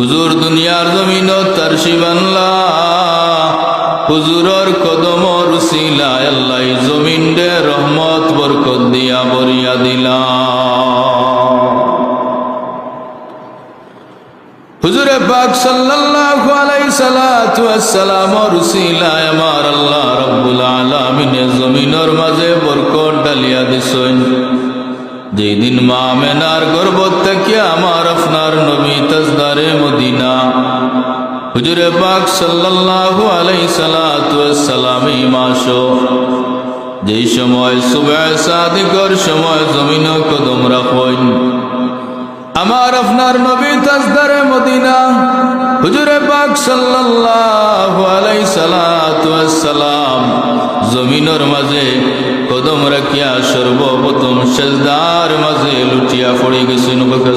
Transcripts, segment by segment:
হুজুর দুনিয়ার জমিন তার শিবানলা হুজুরর কদম রুসিলা আল্লাহ জমিন দে রহমত, বরকত দিয়া বরিয়া দিলা। হুজুরে পাক সাল্লাল্লাহু আলাইহি সালাতু ওয়াসসালাম রুসিলায় আমার আল্লাহ রাব্বুল আলামিন জমিনের মাঝে বরকত ডালিয়া দিছেন। যেই দিন মা মেনার গর্ব থেকে আমার আপনার নবী তাজদারে মদিনা। হুজুরে পাক সাল্লাল্লাহু আলাইহি সালাতু ওয়াসসালাম মাস। যেই সময় সুবহ সাদিকর সময় জমিন কদম রাখেন। আমার আপনার নবী তাজদারে মদিনা। হুজুরে পাক সাল্লাল্লাহু আলাইহি সালাতু ওয়াসসালাম জমিনের মাঝে কদম রাখিয়া সর্বপ্রথম সেজদার মাঝে লুটিয়া পড়ে বকে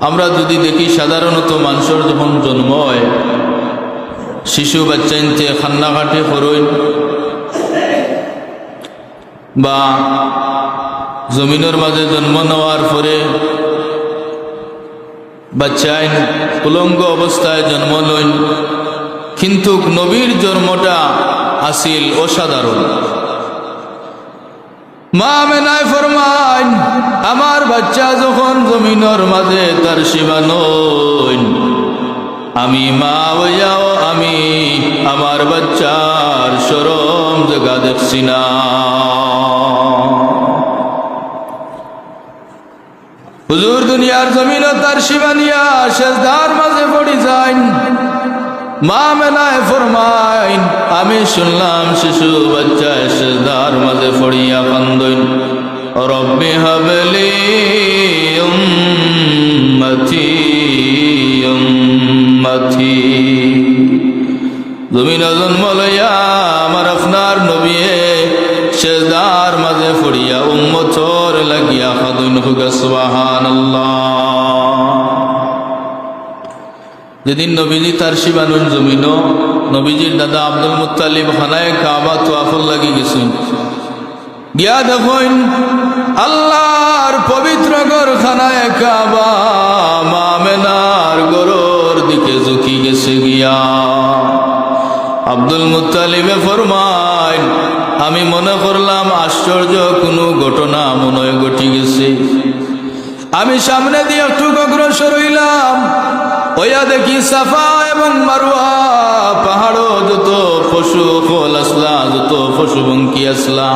আমরা যদি দেখি সাধারণত মানুষের যখন জন্ম হয়, শিশু বাচ্চা ইনতে খান্নাঘাটে হরইন বা জমিনের মাঝে জন্ম নেওয়ার পরে বাচ্চায় উলঙ্গ অবস্থায় জন্ম লইন কিন্তু নবীর জন্মটা আসিল অসাধারণ। মা আমার বাচ্চা যখন জমিনের মাঝে তার সীমানইন আমি মা হইয়াও আমি আমার বাচ্চার সরম জায়গা দেখছি না। হুজুর দুনিয়ার জমিন তার শিবানিয়া শেষদার মাঝে পড়ি যাইন। মা মেলায় ফরমাইন, আমি শুনলাম শিশু বাচ্চা শেষদার মাঝে পড়িয়া কান্দইন। রব্বি হাবলি উম্মতি উম্মতি। জমিন জন্ম লইয়া আমার আপনার নবীয়ে শেষদার মাঝে পড়িয়া উম্মতর লাগিয়া খাদুন হুগা সুবহানাল্লাহ। যেদিন নবীজি তার শিবানুন জমিন নবীজির দাদা আব্দুল মুতালিব খানায় কাবা তোয়াফল লাগি গেছেন। গিয়া দেখুন আল্লাহর পবিত্র গর খানায় কাবা মামেনার গরর দিকে ঝুঁকি গেছে গিয়া। আব্দুল মুতালিবে ফরমাইন, আমি মনে করলাম আশ্চর্য, কোনো ঘটনা মনে ঘটি গেছে। আমি সামনে দিয়ে একটু অগ্রসর হইলাম। ওয়া দেখি সাফা এবং মারুয়া পাহাড় যত পশু ফল আসলা, যত পশু বঙ্কি আসলা।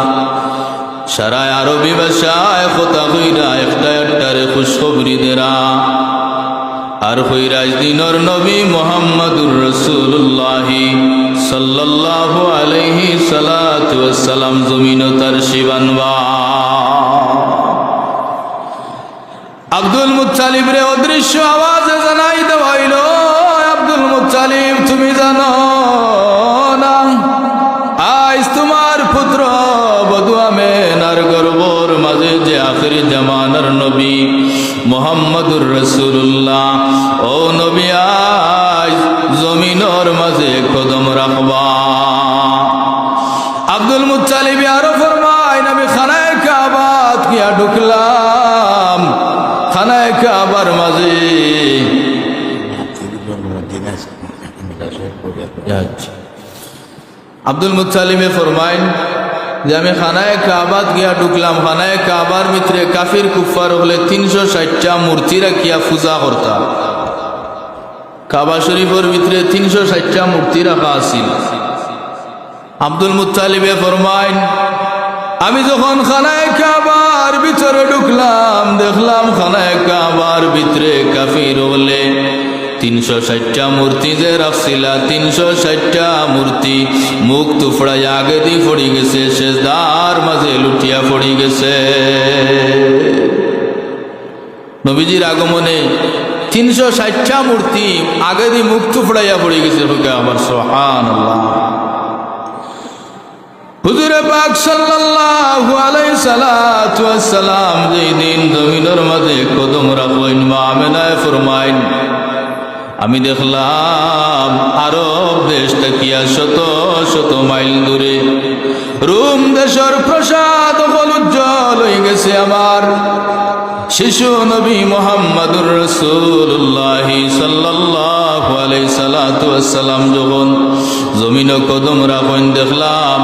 সারায় আরবি ভাষায় কথা হইরা, একটা একটারে খুশখবরি দেরা। আর হইরাজ দিনর নবী মোহাম্মদুর রসুল্লাহ সাল্লাল্লাহু আলাইহি সালাতু সালাম জমিন তার শিবানবা আব্দুল মুতালিব রে অদৃশ্য আওয়াজে জানাই দেওয়াইল আব্দুল মুতালিব তুমি জানো না। আজ তোমার পুত্র বধুয়া মেনার গর্বর মাঝে যে আখরি জামানার নবী মোহাম্মদুর রসুল্লাহ মাঝে আব্দুল মুতালিমে ফরমাইন যে আমি খানায় কাবাত গিয়া ঢুকলাম খানায় কাবার ভিতরে কাফির কুফার হলে তিনশো ষাটটা মূর্তি রাখিয়া পূজা করতাম। কাবা শরীফের ভিতরে তিনশো ষাটটা মূর্তি রাখা আছিল। আব্দুল মুতালিবে ফরমাইন আমি যখন খানায় কাবার ভিতরে ঢুকলাম, দেখলাম খানায় কাবার ভিতরে কাফির বলে, তিনশো ষাটটা মূর্তি যে রাখছিলা, তিনশো ষাটটা মূর্তি, মুখ তুফড়াই আগে দিয়ে পড়ি গেছে সে শেষদার মাঝে লুটিয়া পড়ি গেছে। নবীজির আগমনে তিনশো ষাটটা মূর্তি আগে দিয়ে মুখ তুফড়াইয়া পড়ি গেছে আমার সোহান আল্লাহ। হুজুরে পাক সাল্লাল্লাহু আলাইহি সালাতু ওয়াসসালাম যেই দিন জমিনের মাঝে কদম রাখলেন, মা আমেনায় ফরমাইন, আমি দেখলাম আরব দেশ থাকিয়া শত শত মাইল দূরে। রুম দেশের প্রসাদ উজ্জ্বল হয়ে গেছে আমার। শিশু নবী মোহাম্মদুর রসুল্লাহ সাল্লাহ আলাই সালাতাম যখন জমিন কদম রাখেন দেখলাম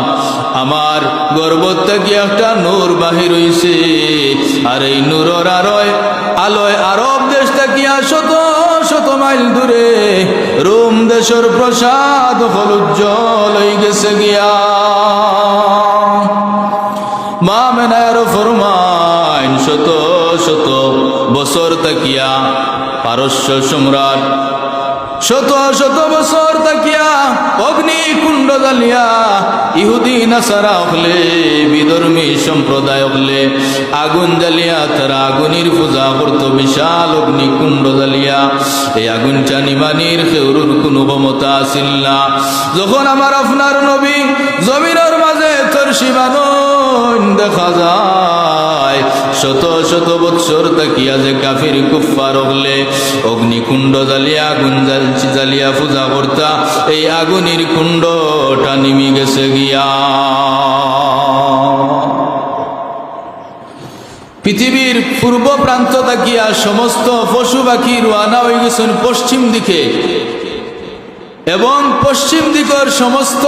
আমার গর্বত থেকে একটা নূর বাহির হইছে। আর এই নূরর আরয় আলোয় আরব দেশ থাকিয়া শত শত মাইল দূরে রোম দেশের প্রসাদ হল উজ্জ্বল হয়ে গেছে গিয়া। মা মেনার ফরমাইন শত শত বছর তাকিয়া পারস্য সম্রাট শত শত বছর তাকিয়া অগ্নি কুণ্ড জ্বালিয়া ইহুদি নাসারা হলে, বিধর্মী সম্প্রদায় হলে, আগুন জ্বালিয়া তারা আগুনের পূজা করতো, বিশাল অগ্নি কুণ্ড জ্বালিয়া। এই আগুন চানিমানির খেউরুর কোনো ক্ষমতা আসিল না। যখন আমার আপনার নবী জমিনের মাঝে তোর শিবানন দেখা যায় শত শত বৎসর তাকিয়া যে কাফির কুফার হলে, অগ্নিকুণ্ড জ্বালিয়া, আগুন জ্বালিয়া পূজা করতা, এই আগুনের কুণ্ডটা নিমি গেছে গিয়া। পৃথিবীর পূর্ব প্রান্ত তাকিয়া সমস্ত পশু পাখি রোয়ানা হয়ে গেছেন পশ্চিম দিকে। এবং পশ্চিম দিকের সমস্ত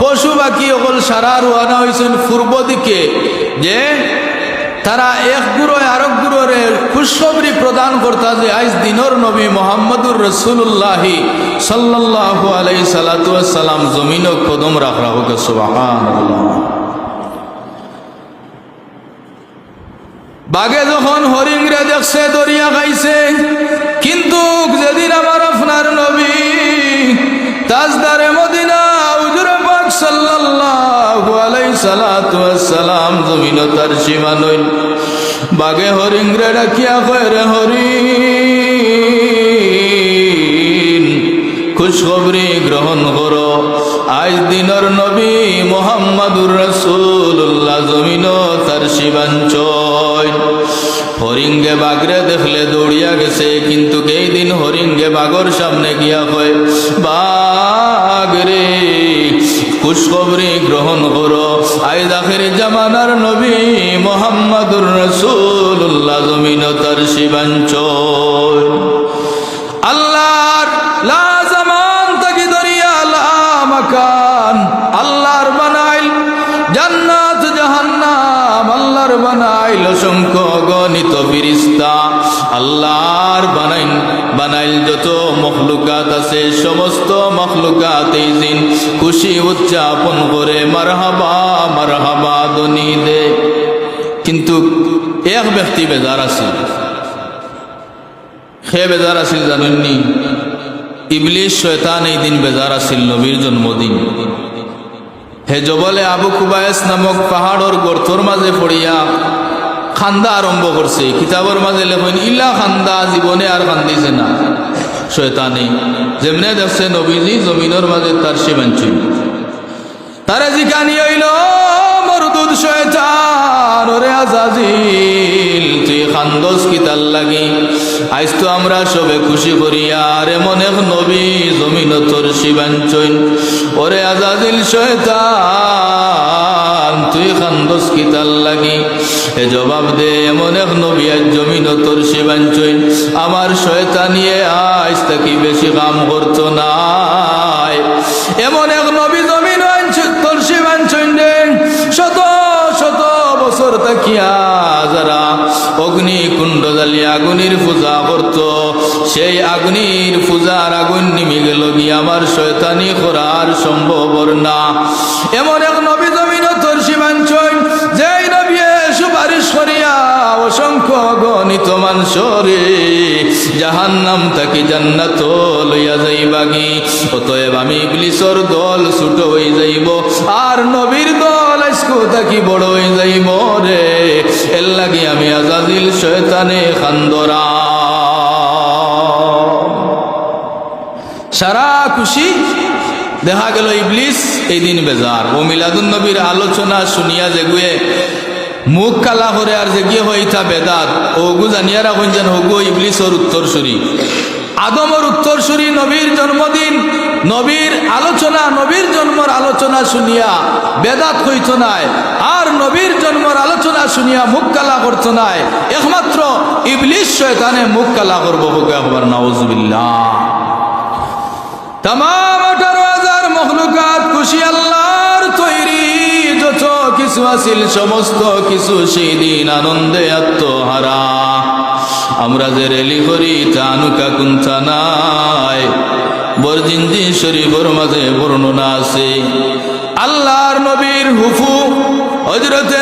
পশু পাখি অকল সারা রোয়ানা হয়েছেন পূর্ব দিকে। যে তারা এক গুরোয় আরেক গুরোরে খুশখবরি প্রদান করতা যে, আজ দিনর নবী মোহাম্মদুর রসুল্লাহি সাল্লাহ আলাই সালাতাম জমিন কদম রাখ রাখুক সুবাহান বাগে যখন হরিংরে দেখছে, দরিয়া খাইছে, কিন্তু যেদিন আমার আপনার নবী তাজদারে মদিনা উজুর পাক সাল্লাল্লাহু ওয়াসসালাম জমিন তার সীমা নইল। বাগে হরিংরে ডাকিয়া কয় রে খুশখবরি গ্রহণ করো। আজ দিনর নবী মোহাম্মদুর রসুল্লাহ জমিন তার শিবাঞ্চল হরিঙ্গে বাগরে দেখলে দৌড়িয়া গেছে, কিন্তু এই দিন হরিঙ্গে বাগর সামনে গিয়া হয় বাগরে খুশখবরি গ্রহণ করো। আই দাখের জামানার নবী মোহাম্মদুর রসুল্লাহ জমিন তার শিবাঞ্চল আল্লাহর আল্লাহর বানাইল জান্নাত আল্লাহর বানাইল অসংখ্য গণিত ফিরিস্তা। আল্লাহর বানাইল বানাইল যত মখলুকাত আছে, সমস্ত মখলুকাত এই দিন খুশি উদযাপন করে, মারহাবা মারহাবা দনি দে। কিন্তু এক ব্যক্তি বেজার আছে সে বেজার আছিল জানেননি? ইবলিশ শয়তান এই দিন বেজার আছিল নবীর জন্মদিন। হে জবলে আবু কুবায়স নামক পাহাড়র গর্তর মাঝে পড়িয়া খান্দা আরম্ভ করছে। কিতাবের মাঝে লেখেন, ইলা খান্দা জীবনে আর খান্দিছে না। শয়তানে, যেমনে দেখছে নবীজি জমিনের মাঝে তার সীমাঞ্চল তারা জিকানি হইল মরদুদ শয়তান, ওরে আজাজিল তুই খান্দস কি তার লাগি? আইস তো আমরা সবে খুশি করি, আর এমন এক নবী জমিন তোর শিবাঞ্চন ওরে আজাদিল শয়তান, তুই খান্দস কি তার লাগি? এ জবাব দে এমন এক নবী আজ জমিন তোর শিবাঞ্চন আমার শয়তানিয়ে আইস তাকি বেশি কাম করতো না এমন এক নবী জমিন তোর শিবাঞ্চন শত শত বছর তাকিয়া যারা অগ্নি কুণ্ড জ্বালিয়ে আগুনের পূজা করত। সেই আগুনের পূজার আগুন নিমে গেল গিয়ে আমার শয়তানি করার সম্ভব না। এমন এক নবী জমিন অসংখ্য গণিত মানসরে জাহান নাম তাকে জান্নাত লইয়া অতএব আমি দল আর নবীর দল তাকি বড় হয়ে যাইব এর আমি খান্দরা। সারা খুশি? দেখা গেল ইবলিস এই দিন বেজার। ও আলোচনা শুনিয়া যেগুয়ে মুখ কালা করে আর যে হইতা বেদাত। ওগু জানিয়া রাখুন যেন হগু ইবলিসর উত্তর সুরি আদমর উত্তরসূরি নবীর জন্মদিন। নবীর আলোচনা, নবীর জন্মর আলোচনা শুনিয়া বেদাত হইত নাই, আর নবীর জন্মর আলোচনা শুনিয়া মুখ কালা করত নাই। একমাত্র ইবলিশ শয়তানে মুখ কালা করব হোক একবার নওয়াজবিল্লাহ তাম আঠারো হাজার মখলুকাত খুশি আল্লাহর তৈরি, যত কিছু আছিল সমস্ত কিছু সেই দিন আনন্দে আত্মহারা। আমরা যে রেলি করি, তা কুন্থা নাই। বরজিন্দি শরীফর মাঝে বর্ণনা আছে। আল্লাহর নবীর হুফু হজরতে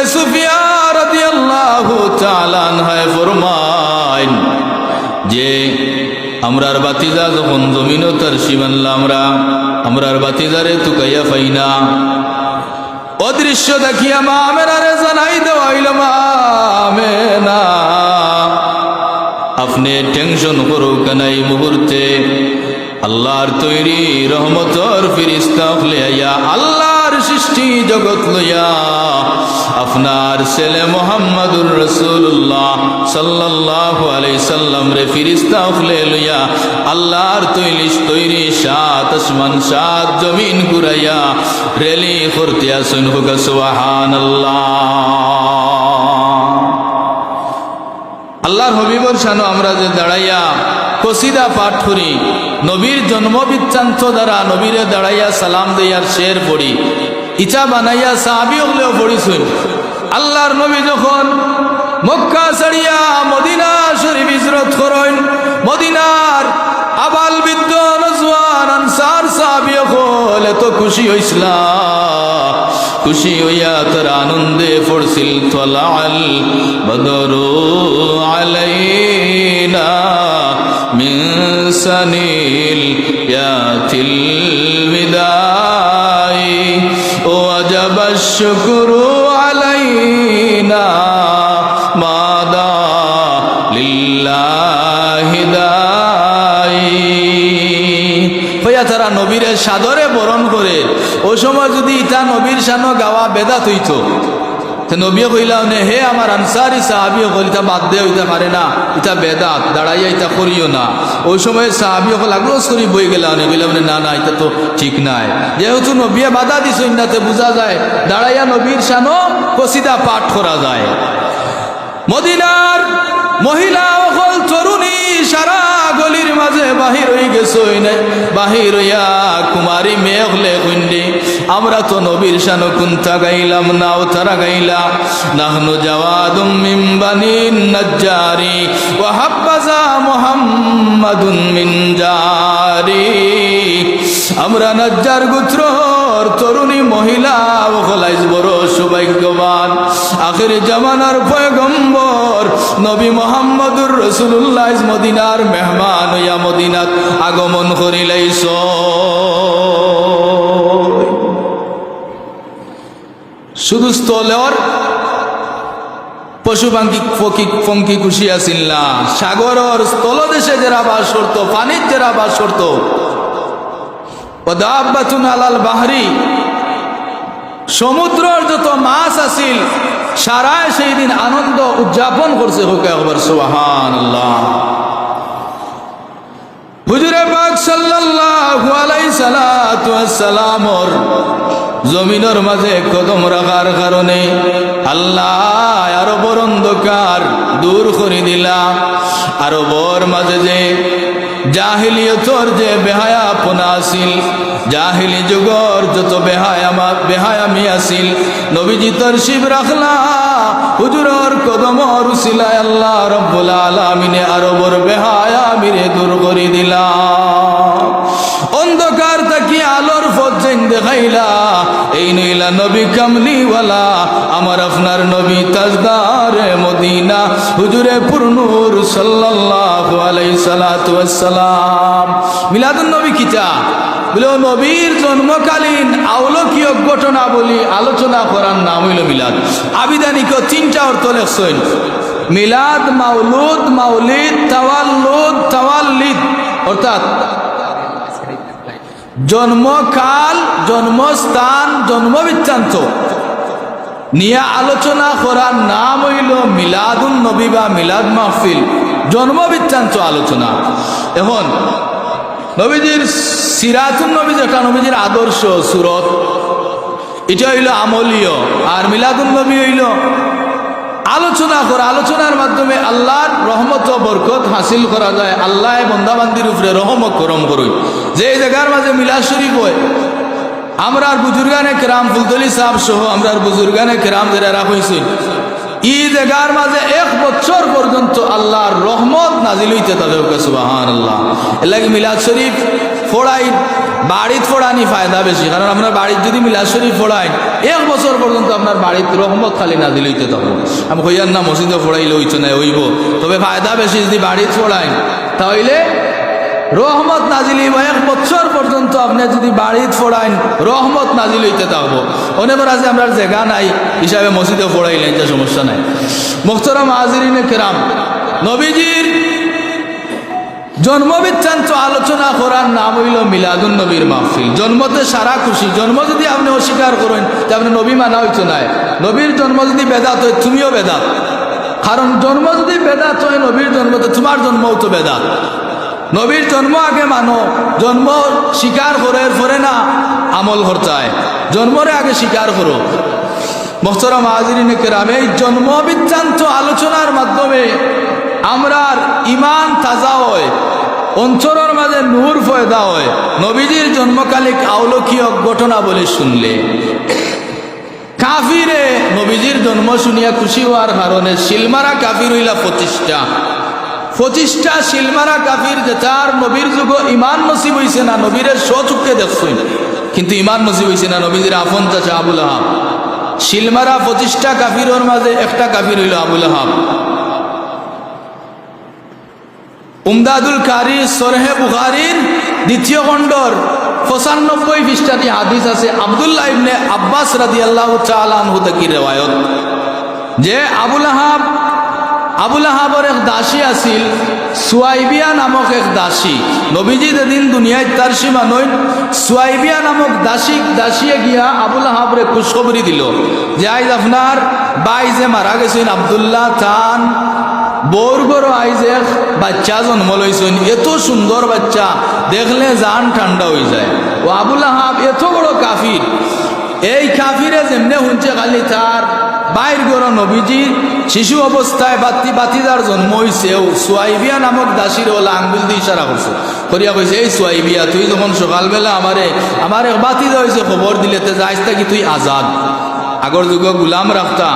ফরমায় যে, আমরার বাতিজা যখন জমিনও তার সীমানলা আমরা, আমরার বাতিজারে তুকাইয়া ফাইনা অদৃশ্য দেখিয়া মা আমেনারে জানাই দেওয়াইল মা আপনি টেনশন করুক না এই মুহূর্তে। আল্লাহর তৈরি রহমতর ফিরিস্তা লইয়া আল্লাহর সৃষ্টি জগৎ লইয়া, আপনার ছেলে মোহাম্মদুর রসুল্লাহ সাল্লাহ আলাই সাল্লাম রে ফিরিস্তা উফলে লইয়া, আল্লাহর তৈরি তৈরি সাত আসমান, সাত জমিন ঘুরাইয়া, রেলি করতে আসুন হুক সুহান আল্লাহর হবিবর শানো আমরা যে দাঁড়াইয়া কসিদা পাঠ করি নবীর জন্ম বৃত্তান্ত দ্বারা নবীরে দাঁড়াইয়া সালাম দেয়ার শের পড়ি। ইচা বানাইয়া সাহাবি হলেও পড়িছুন। আল্লাহর নবী যখন মক্কা ছাড়িয়া মদিনা শরীফ হিজরত করেন, মদিনার আবাল বৃদ্ধ নজওয়ান আনসার সাহাবি হল এত খুশি খুশি হইয়া তার আনন্দে পড়ছিল তলাল বদরু আলাইনা। শুকরু আলাইনা মাদা লিল্লাহি দাই হইয়া তারা নবীরে সাদরে বরণ করে। ও সময় যদি ইটা নবীর সানো গাওয়া বেদা তৈত নবী কইলা, নে হে আমার আনসারি সাহাবিও হল ইটা বাদ দে হইতে পারে না ইটা বেদাত, দাঁড়াইয়া ইটা করিও না। ওই সময় সাহাবি হল আগ্রহ করি বই গেলা নে? মানে না না এটা তো ঠিক নাই। যেহেতু নবিয়া বাধা দিস ইন্দাতে বোঝা যায়, দাঁড়াইয়া নবীর সানো কসিদা পাঠ করা যায়। মদিনার মহিলা তরুণী সারা গলির মাঝে বাহির হয়ে গেছে বাহির হইয়া কুমারী মেঘলে কুন্ডি আমরা তো নবীর শানো কুন্থা গাইলাম, নাও তারা গাইলা। নাহনু জাওয়াদুম মিন বানিন নাজ্জারি। ওয়া হাব্বাজা মুহাম্মাদুন আমরা নাজ্জার গোত্রর তরুণী মহিলা ওখলাইজ বড় সৌভাগ্যবান। আখের জামানার পয়গম্বর নবী মোহাম্মদুর রসুল্লাহ মদিনার মেহমান হইয়া মদিনাত আগমন করিলাইছ শুধু স্থলের পশু পাঙ্কি ফকি ফঙ্কি খুশি আছিল না। সাগরর স্থলদেশে যারা বাস করতো, পানির যারা বাস করতো ওদাব্বাতুন আলাল বাহারি। সমুদ্রর যত মাছ আছিল, সারায় সেই দিন আনন্দ উদযাপন করছে হোকে একবার সুহান আল্লাহ মাঝে কদম রাখার কারণে আল্লাহ আরও বড় অন্ধকার দূর করে দিলা। আরও বর মাঝে যে জাহিলিয়তর যে বেহায়াপনা আছিল জাহিলি যুগর যত বেহায়ামা বেহায়ামি আছিল নবীজি তোর শিব রাখলা, হুজুরর কদম রুসিলায় আল্লাহ রব্বুল আলামিনে আরবর বেহায়ামিরে দূর করে দিলা। অন্ধকার দেখাইলা এই নইলা নবী কামলিওয়ালা আমার আপনার নবী তাজদারে মদিনা, হুজুরে পুরনুর সাল্লাল্লাহু আলাইহি সালাতু ওয়াসসালাম। মিলাদুন নবী কিতা বলে, নবীর জন্মকালীন আউলকীয় ঘটনা বলি আলোচনা করার নাম হইল মিলাদ। আবিধানিক তিনটা অর্থ লেখছেন। মিলাদ মাউলুদ মাউলিদ তাওয়াল্লুদ, তাওয়াল্লিদ, অর্থাৎ জন্মকাল, জন্মস্থান, জন্মবৃত্তান্ত। নিয়ে আলোচনা করার নাম হইল মিলাদুন নবী বা মিলাদ মাহফিল জন্ম বৃত্তান্ত আলোচনা। এখন, নবীজির, সিরাতুন নবী যেটা, নবীজির আদর্শ সুরত, এটা হইল আমলীয়, আর মিলাদুন নবী হইল আলোচনা করা, আলোচনার মাধ্যমে আল্লাহর রহমত বরকত হাসিল করা যায়। আল্লাহ বন্দাবান্দির উপরে রহমত করম করুই যে জায়গার মাঝে মিলাদ শরীফ হয় আমরার বুজুর্গানে কেরাম, ফুলতলি সাহ সহ আমরার বুজুর্গানে কেরাম যারা হয়েছে, ই জায়গার মাঝে এক বছর পর্যন্ত আল্লাহর রহমত নাজিল হইতে তাদের সুবাহান আল্লাহ এর লাগে মিলাদ শরীফ ফোড়াই, বাড়িত ফোড়ানি ফায়দা বেশি, কারণ আপনার বাড়ির যদি মিলাদ ফোড়াই এক বছর পর্যন্ত আপনার বাড়িত রহমত খালি নাজিল হইতে থাকব আমি হইয়ার না মসজিদে ফোড়াইলে হইতো না হইব। তবে ফায়দা বেশি যদি বাড়িত ফোড়াই তাহলে রহমত নাজিল এক বছর পর্যন্ত আপনি যদি বাড়িত ফোড়াইন রহমত নাজিল হইতে থাকব অনেকবার আছে আমরা জায়গা নাই, হিসাবে মসজিদে ফোড়াইলেন যে সমস্যা নাই। মোখতরম হাজিরিনে কেরাম, নবীজির জন্মবৃত্তান্ত আলোচনা করার নাম হইল মিলাদুন নবীর মাহফিল। জন্মতে সারা খুশি। জন্ম যদি আপনি অস্বীকার করেন যে আপনি নবী মানা হইতো নাই। নবীর জন্ম যদি বেদাত হয়, তুমিও বেদাত। কারণ জন্ম যদি বেদাত হয়, নবীর জন্ম তো তোমার জন্মও তো বেদাত। নবীর জন্ম আগে মানো। জন্ম স্বীকার করে পরে না আমল করতায় জন্মরে আগে স্বীকার করো। মোস্তরা মাহাজিরিন কেরাম এই জন্ম বৃত্তান্ত আলোচনার মাধ্যমে আমরার ইমান তাজা হয় অঞ্চলের মাঝে নূর ফয়দা হয়। নবীজির জন্মকালিক আউলকীয় ঘটনা বলে শুনলে। কাফিরে নবীজির জন্ম শুনিয়া খুশি হওয়ার কারণে শিলমারা কাফির হইলা প্রতিষ্ঠা। পঁচিশটা শিলমারা কাফির যে তার নবীর যুগ ইমান নসিব হইছে না নবীরের সচুককে দেখছই কিন্তু ইমান নসিব হইছে না, নবীজির আফন চাচা আবুল আহাব। শিলমারা পঁচিশটা কাফিরর মাঝে একটা কাফির হইল আবুল আহাব। উমদাদুল কারি সরহে বুখারির দ্বিতীয় খণ্ডর পঁচানব্বই পৃষ্ঠাটি হাদিস আছে। আবদুল্লাহ ইবনে আব্বাস রাদি আল্লাহ চালানহু থেকে রেওয়ায়ত। যে আবুল আহাব আবুল আহাবর এক দাসী আছিল, সুয়াইবিয়া নামক এক দাসী। নবীজি যেদিন দুনিয়ায় তার সীমা নয়, সুয়াইবিয়া নামক দাসী, দাসিয়ে গিয়া আবুল আহাবরে খুশখবরি দিল যে, আইজ আপনার বাই যে মারা গেছেন আবদুল্লাহ খান বৌর বড় আইজ বাচ্চা জন্ম লইছেন এত সুন্দর বাচ্চা, দেখলে জান ঠান্ডা হয়ে যায়। ও আবুল আহাব এত বড় কাফির এই কাফিরে যেমনে শুনছে খালি তার বাইর গড় নবীজি, শিশু অবস্থায় বাতি বাতিদার জন্ম হয়েছে ও সোয়াইবিয়া নামক দাসির ওলা আঙ্গুল দিয়ে ইশারা করছে করিয়া কইছে এই সোয়াইবিয়া তুই যখন সকালবেলা আমারে আমার বাতিদা হয়েছে খবর দিলে তে যাইস কি তুই আজাদ। আগর যুগ গুলাম রাখতা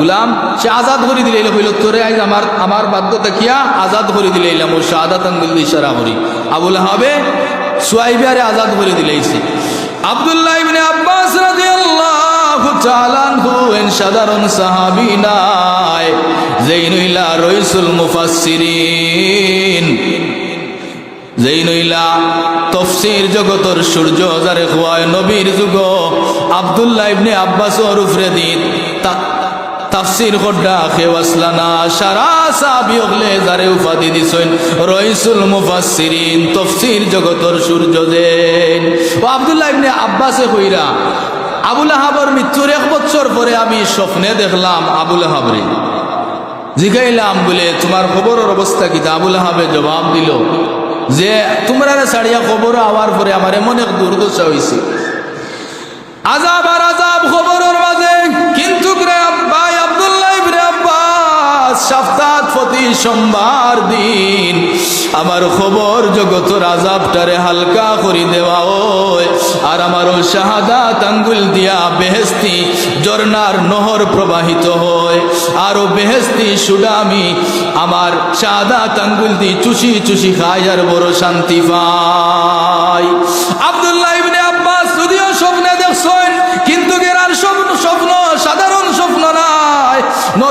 গুলাম, সে আজাদ করে দিলে হইল তোরে, আইজ আমার আমার বাধ্য দেখিয়া আজাদ করে দিলে এলাম ওর শাহাদাত আঙ্গুল ইশারা করি আবুল হাবে সোয়াইবিয়ারে আজাদ করে দিলেইছে আব্দুল্লাহ ইবনে আব্বাস রাদিয়াল্লাহু তাআলা আনহু এন সাধারণ সাহাবী নাই যেইনুইলা রইসুল মুফাসসিরিন। যেইনুইলা তফসির জগতর সূর্য যারে খোয়ায় নবীর যুগ, আব্দুল্লাহ ইবনে আব্বাস ওর উফরে তা তাফসির খড্ডা খেওয়াসলানা সারা সাহাবি হলে যারে উপাধি দিছেন। রইসুল মুফাসসিরিন, তফসির জগতর সূর্য দেন ও আব্দুল্লাহ ইবনে আব্বাসে কইরা আবুল আহাবর মৃত্যুর এক বছর পরে আমি স্বপ্নে দেখলাম আবুল আহাবরে জিগাইলাম, বলে, তোমার খবরের অবস্থা কি? আবুল আহাবে জবাব দিল, যে তোমরা ছাড়িয়া খবর আওয়ার পরে আমার এমন এক দুর্দশা হয়েছে আজাব আর আজাব খবরের মাঝে, কিন্তু ইবনে আব্বাস সপ্তাহ প্রতি সোমবার দিন। আমার খবর জগতর আজাবটারে হালকা করে দেওয়া হয় আর আমার ও শাহাদাত আঙ্গুল দিয়া বেহেস্তি জর্নার নহর প্রবাহিত হয়। আর ও বেহেস্তি সুডামি আমার শাহাদাত আঙ্গুল দিয়ে চুষি চুষি খাই আর বড় শান্তি পাই আব্দুল্লাহ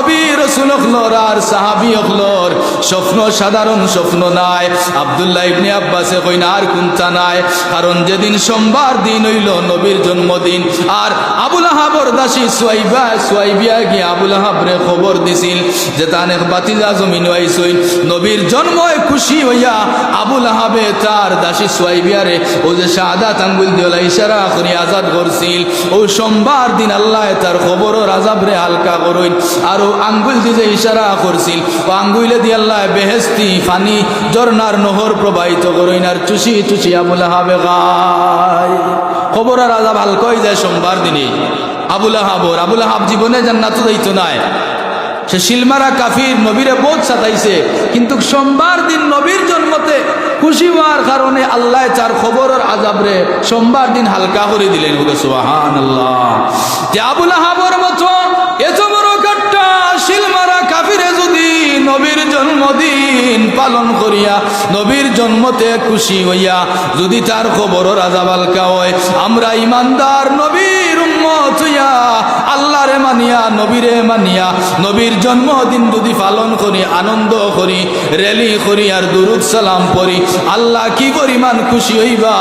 নবী রসুল হকলর আর সাহাবি হকলর। স্বপ্ন সাধারণ স্বপ্ন নাই। আবদুল্লাহ ইবনে আব্বাসে কইনা আর কুন্তা নাই? কারণ যেদিন সোমবার দিন হইল নবীর জন্মদিন। আর আবুল আহাবর দাসী সোয়াইবা, সোয়াইবিয়া গিয়ে আবুল আহাবরে খবর দিছিল যে তানেক বাতিজা জমিন আইসইন নবীর জন্ময় খুশি হইয়া আবুল আহাবে তার দাসী সোয়াইবিয়ারে ও যে শাহাদাত আঙ্গুল দিওলা ইশারা করি আজাদ করছিল। ও সোমবার দিন আল্লাহ তার খবর ও রাজাবরে হালকা করইন আর ও আঙ্গুল দিয়ে যে ইশারা করছিল, ও আঙ্গুলে দিয়ে আল্লাহ বেহেস্তি ফানি জর্নার নহর প্রবাহিত করইনার চুষি চুষি আবুল হাবে গায়। খবর আজাব হালকা হয়ে যায় সোমবার দিনে আবুল আহাবর আবুল আহাব জীবনে জান্নাত যাইত নাই। সে শিলমারা কাফির নবীরে বোধ সাতাইছে কিন্তু সোমবার দিন নবীর জন্মতে খুশি হওয়ার কারণে আল্লাহ চার খবরের আজাবরে সোমবার দিন হালকা করে দিলেন। বলে সোহান আল্লাহ যে আবুল আহাবর মতো নবীর জন্মদিন পালন করিয়া নবীর জন্মতে খুশি হইয়া, যদি তার খবরের আজাব হালকা হয়, আমরা ইমানদার নবীর উম্মত হইয়া আল্লাহরে মানিয়া, নবীরে মানিয়া নবীর জন্মদিন যদি পালন করি, আনন্দ করি, রেলি করি আর দুরুদ সালাম পড়ি, আল্লাহ কি পরিমাণ খুশি হইবা?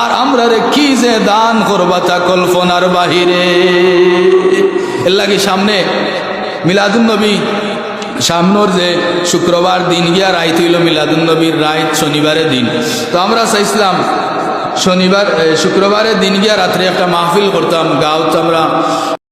আর আমরা রে কি যে দান করবা তা কল্পনার বাহিরে। এর লাগে সামনে মিলাদুন নবী সামনের যে শুক্রবার দিন গিয়া রাইত হইল মিলাদুলনবীর রাইত শনিবারের দিন। তো আমরা চাইছিলাম শনিবার শুক্রবারের দিন গিয়া রাত্রে একটা মাহফিল করতাম গাঁও আমরা